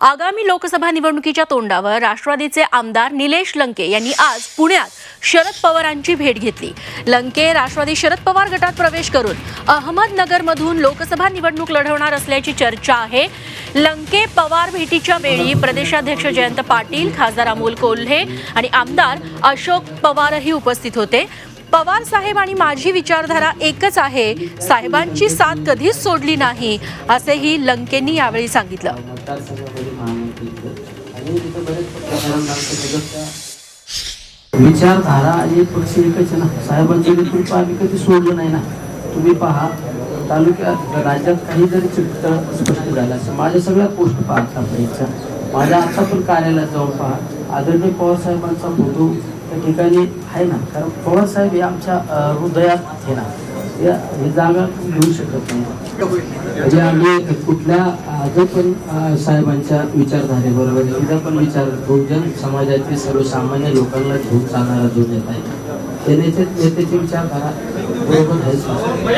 आगामी लोकसभा निवडणुकीच्या तोंडावर राष्ट्रवादीचे आमदार निलेश लंके यांनी आज पुण्यात शरद पवारांची भेट घेतली. लंके राष्ट्रवादी शरद पवार गटात प्रवेश करून अहमदनगरमधून लोकसभा निवडणूक लढवणार असल्याची चर्चा आहे. लंके पवार भेटीच्या वेळी प्रदेशाध्यक्ष जयंत पाटील खासदार अमोल कोल्हे आणि आमदार अशोक पवारही उपस्थित होते. पवार साहेब आणि माझी विचारधारा एकच आहे साहेबांची साथ कधीच सोडली नाही असेही लंकेंनी यावेळी सांगितलं. विचारधारा आणि पक्ष एकच आहे ना. साहेबांचं नेतृत्व आम्ही कधी सोडलं नाही ना. तुम्ही पहा तालुक्यात राज्यात काही जरी चित्र स्पष्ट झालं असं माझ्या सगळ्या पोस्ट पाहता माझ्या आता पण कार्यालयात जाऊन पहा. आदरणीय पवार साहेबांचा फोटो त्या ठिकाणी आहे ना. कारण पवार साहेब हे आमच्या हृदयात आहे ना या ही जागा घेऊ शकत नाही. म्हणजे आम्ही कुठल्या जो पण साहेबांच्या विचारधारेबरोबर म्हणजे एकदा पण विचार बहुजन समाजातील सर्वसामान्य लोकांना घेऊन चालणारा जो नेता आहे त्या नेते नेत्याची विचारधारा बरोबर आहे